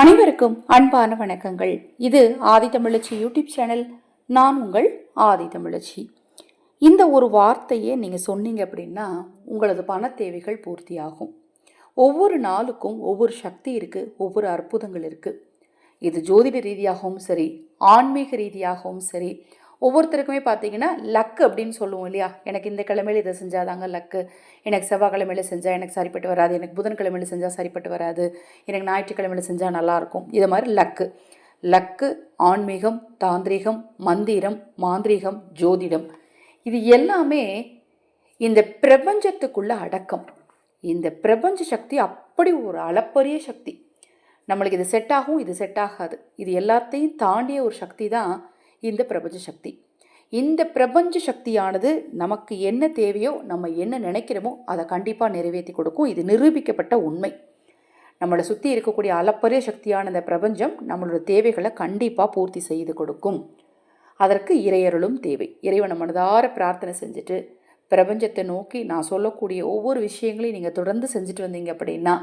அனைவருக்கும் அன்பான வணக்கங்கள். இது ஆதி தமிழச்சி யூடியூப் சேனல். நான் உங்கள் ஆதி தமிழச்சி. இந்த ஒரு வார்த்தையை நீங்கள் சொன்னீங்க அப்படின்னா உங்களது பண தேவைகள் பூர்த்தியாகும். ஒவ்வொரு நாளுக்கும் ஒவ்வொரு சக்தி இருக்குது ஒவ்வொரு அற்புதங்கள் இருக்குது இது ஜோதிட ரீதியாகவும் சரி ஆன்மீக ரீதியாகவும் சரி ஒவ்வொருத்தருக்குமே பார்த்தீங்கன்னா லக்கு அப்படின்னு சொல்லுவோம் இல்லையா? எனக்கு இந்த கிழமையில இதை செஞ்சாதாங்க லக்கு எனக்கு செவ்வாய்க்கிழமையில செஞ்சால் எனக்கு சரிப்பட்டு வராது. எனக்கு புதன்கிழமையில செஞ்சால் சரிப்பட்டு வராது. எனக்கு ஞாயிற்றுக்கிழமையில செஞ்சால் நல்லாயிருக்கும் இது மாதிரி லக்கு லக்கு ஆன்மீகம் தாந்திரிகம் மந்திரம் மாந்திரீகம் ஜோதிடம். இது எல்லாமே இந்த பிரபஞ்சத்துக்குள்ள அடக்கம். இந்த பிரபஞ்ச சக்தி அப்படி ஒரு அளப்பரிய சக்தி. நம்மளுக்கு இது செட் ஆகும் இது செட் ஆகாது. இது எல்லாத்தையும் தாண்டிய ஒரு சக்தி தான் இந்த பிரபஞ்ச சக்தி. இந்த பிரபஞ்ச சக்தியானது நமக்கு என்ன தேவையோ நம்ம என்ன நினைக்கிறோமோ அதை கண்டிப்பாக நிறைவேற்றி கொடுக்கும். இது நிரூபிக்கப்பட்ட உண்மை. நம்மளை சுற்றி இருக்கக்கூடிய அளப்பரிய சக்தியான இந்த பிரபஞ்சம் நம்மளோட தேவைகளை கண்டிப்பாக பூர்த்தி செய்து கொடுக்கும். அதற்கு இறையருளும் தேவை. இறைவனை மனதார பிரார்த்தனை செஞ்சுட்டு பிரபஞ்சத்தை நோக்கி நான் சொல்லக்கூடிய ஒவ்வொரு விஷயங்களையும் நீங்கள் தொடர்ந்து செஞ்சுட்டு வந்தீங்க அப்படின்னா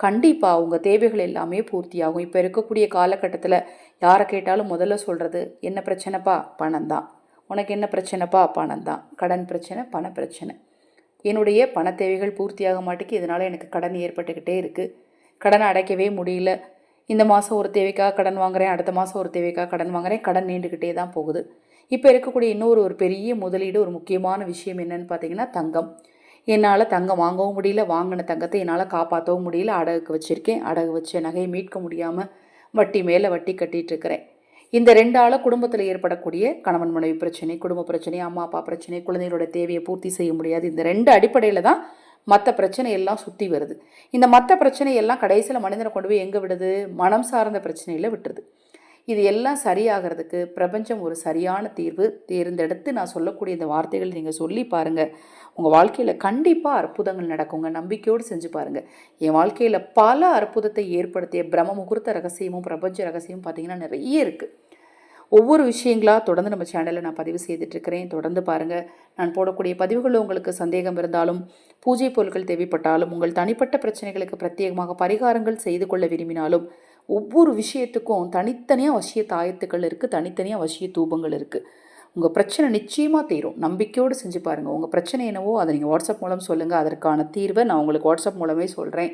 கண்டிப்பாக உங்கள் தேவைகள் எல்லாமே பூர்த்தியாகும். இப்போ இருக்கக்கூடிய காலகட்டத்தில் யாரை கேட்டாலும் முதல்ல சொல்கிறது என்ன பிரச்சனைப்பா? பணம் தான். உனக்கு என்ன பிரச்சனைப்பா? பணம் தான். கடன் பிரச்சனை பண பிரச்சனை. என்னுடைய பண தேவைகள் பூர்த்தியாக மாட்டேக்கு இதனால் எனக்கு கடன் ஏற்பட்டுக்கிட்டே இருக்குது கடனை அடைக்கவே முடியல. இந்த மாதம் ஒரு தேவைக்காக கடன் வாங்குகிறேன் அடுத்த மாதம் ஒரு தேவைக்காக கடன் வாங்குகிறேன் கடன் நீண்டுக்கிட்டே தான் போகுது. இப்போ இருக்கக்கூடிய இன்னொரு ஒரு பெரிய முதலீடு ஒரு முக்கியமான விஷயம் என்னன்னு பார்த்தீங்கன்னா தங்கம். என்னால் தங்கம் வாங்கவும் முடியல. வாங்கின தங்கத்தை என்னால் காப்பாற்றவும் முடியல. அடகுக்கு வச்சுருக்கேன். அடகு வச்ச நகையை மீட்க முடியாமல் வட்டி மேலே வட்டி கட்டிகிட்ருக்கிறேன் இந்த ரெண்டால் குடும்பத்தில் ஏற்படக்கூடிய கணவன் மனைவி பிரச்சனை குடும்ப பிரச்சனை அம்மா அப்பா பிரச்சனை குழந்தைகளோட தேவையை பூர்த்தி செய்ய முடியாது. இந்த ரெண்டு அடிப்படையில் தான் மற்ற பிரச்சனை எல்லாம் சுற்றி வருது. இந்த மற்ற பிரச்சனை எல்லாம் கடைசியில் மனிதனை கொண்டு போய் எங்கே விடுது? மனம் சார்ந்த பிரச்சனையில் விட்டுருது. இது எல்லாம் சரியாகிறதுக்கு பிரபஞ்சம் ஒரு சரியான தீர்வு தேர்ந்தெடுத்து நான் சொல்லக்கூடிய இந்த வார்த்தைகள் நீங்கள் சொல்லி பாருங்கள் உங்கள் வாழ்க்கையில் கண்டிப்பாக அற்புதங்கள் நடக்குங்க நம்பிக்கையோடு செஞ்சு பாருங்கள் என் வாழ்க்கையில் பல அற்புதத்தை ஏற்படுத்திய பிரம்ம முகூர்த்த ரகசியமும் பிரபஞ்ச ரகசியமும் பார்த்திங்கன்னா நிறைய இருக்குது ஒவ்வொரு விஷயங்களாக தொடர்ந்து நம்ம சேனலில் நான் பதிவு செய்துட்ருக்கிறேன் தொடர்ந்து பாருங்கள் நான் போடக்கூடிய பதிவுகளில் உங்களுக்கு சந்தேகம் இருந்தாலும் பூஜை பொருட்கள் தேவைப்பட்டாலும் உங்கள் தனிப்பட்ட பிரச்சனைகளுக்கு பிரத்யேகமாக பரிகாரங்கள் செய்து கொள்ள விரும்பினாலும் ஒவ்வொரு விஷயத்துக்கும் தனித்தனியாக வசிய தாயத்துக்கள் இருக்குது தனித்தனியாக வசிய தூபங்கள் இருக்குது உங்கள் பிரச்சனை நிச்சயமாக தீரும். நம்பிக்கையோடு செஞ்சு பாருங்கள் உங்கள் பிரச்சனை என்னவோ அதை நீங்கள் வாட்ஸ்அப் மூலம் சொல்லுங்கள் அதற்கான தீர்வை நான் உங்களுக்கு வாட்ஸ்அப் மூலமே சொல்கிறேன்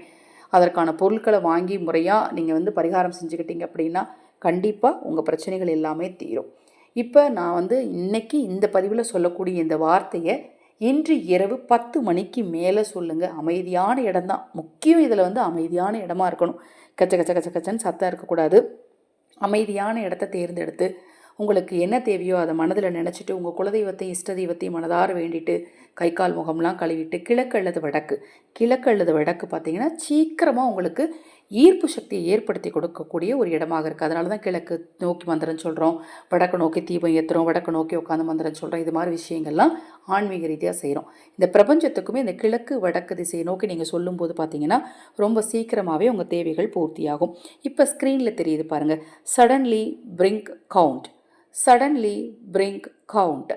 அதற்கான பொருட்களை வாங்கி முறையாக நீங்கள் வந்து பரிகாரம் செஞ்சுக்கிட்டீங்க அப்படின்னா கண்டிப்பாக உங்கள் பிரச்சனைகள் எல்லாமே தீரும். இப்போ நான் வந்து இன்னைக்கு இந்த பதிவில் சொல்லக்கூடிய இந்த வார்த்தையை இன்று இரவு பத்து மணிக்கு மேலே சொல்லுங்கள் அமைதியான இடம்தான். முக்கியம் இதில் வந்து அமைதியான இடமா இருக்கணும். கச்ச கச்ச கச்ச கச்சன்னு சத்தம் இருக்கக்கூடாது. அமைதியான இடத்த தேர்ந்தெடுத்து உங்களுக்கு என்ன தேவையோ அதை மனதில் நினச்சிட்டு உங்கள் குலதெய்வத்தையும் இஷ்ட தெய்வத்தையும் மனதார வேண்டிட்டு கை கால் முகம்லாம் கழுவிட்டு கிழக்கு அல்லது வடக்கு. கிழக்கு அல்லது வடக்கு பார்த்தீங்கன்னா சீக்கிரமாக உங்களுக்கு ஈர்ப்பு சக்தியை ஏற்படுத்தி கொடுக்கக்கூடிய ஒரு இடமாக இருக்குது அதனால தான் கிழக்கு நோக்கி மந்திரம் சொல்கிறோம் வடக்கு நோக்கி தீபம் ஏற்றுறோம் வடக்கு நோக்கி உட்காந்து மந்திரம் சொல்கிறோம் இது மாதிரி விஷயங்கள்லாம் ஆன்மீக ரீதியாக செய்கிறோம் இந்த பிரபஞ்சத்துக்குமே இந்த கிழக்கு வடக்கு திசையை நோக்கி நீங்கள் சொல்லும்போது பார்த்தீங்கன்னா ரொம்ப சீக்கிரமாகவே உங்கள் தேவைகள் பூர்த்தியாகும். இப்போ ஸ்க்ரீனில் தெரியுது பாருங்கள் suddenly brink count suddenly brink count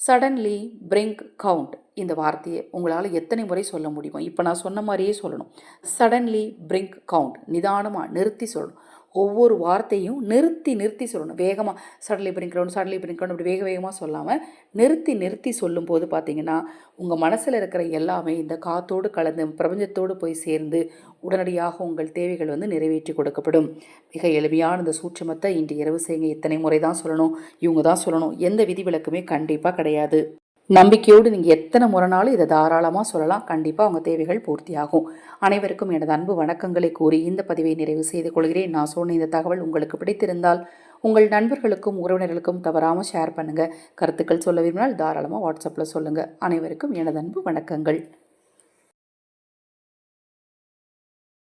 suddenly brink count இந்த வார்த்தையை உங்களால் எத்தனை முறை சொல்ல முடியுமோ இப்போ நான் சொன்ன மாதிரியே சொல்லணும். சடன்லி பிரிங்க் கவுண்ட் நிதானமாக நிறுத்தி சொல்லணும். ஒவ்வொரு வார்த்தையும் நிறுத்தி நிறுத்தி சொல்லணும். வேகமாக suddenly brink count suddenly brink அப்படி இப்படி வேக வேகமாக சொல்லாமல் நிறுத்தி நிறுத்தி சொல்லும்போது பார்த்தீங்கன்னா உங்கள் மனசில் இருக்கிற எல்லாமே இந்த காத்தோடு கலந்து பிரபஞ்சத்தோடு போய் சேர்ந்து உடனடியாக உங்கள் தேவைகள் வந்து நிறைவேற்றி கொடுக்கப்படும். மிக எளிமையான இந்த சூட்சமத்தை இன்று இரவு செய்யுங்க. எத்தனை முறை தான் சொல்லணும்? இவங்க தான் சொல்லணும். எந்த விதிவிலக்குமே கண்டிப்பாக கிடையாது. நம்பிக்கையோடு நீங்கள் எத்தனை முறைனாலும் இதை தாராளமாக சொல்லலாம். கண்டிப்பாக உங்கள் தேவைகள் பூர்த்தியாகும். அனைவருக்கும் எனது அன்பு வணக்கங்களை கூறி இந்த பதிவை நிறைவு செய்து கொள்கிறேன். நான் சொன்ன இந்த தகவல் உங்களுக்கு பிடித்திருந்தால் உங்கள் நண்பர்களுக்கும் உறவினர்களுக்கும் தவறாமல் ஷேர் பண்ணுங்கள் கருத்துக்கள் சொல்ல விரும்பினால் தாராளமாக வாட்ஸ்அப்பில் சொல்லுங்கள் அனைவருக்கும் எனது அன்பு வணக்கங்கள்.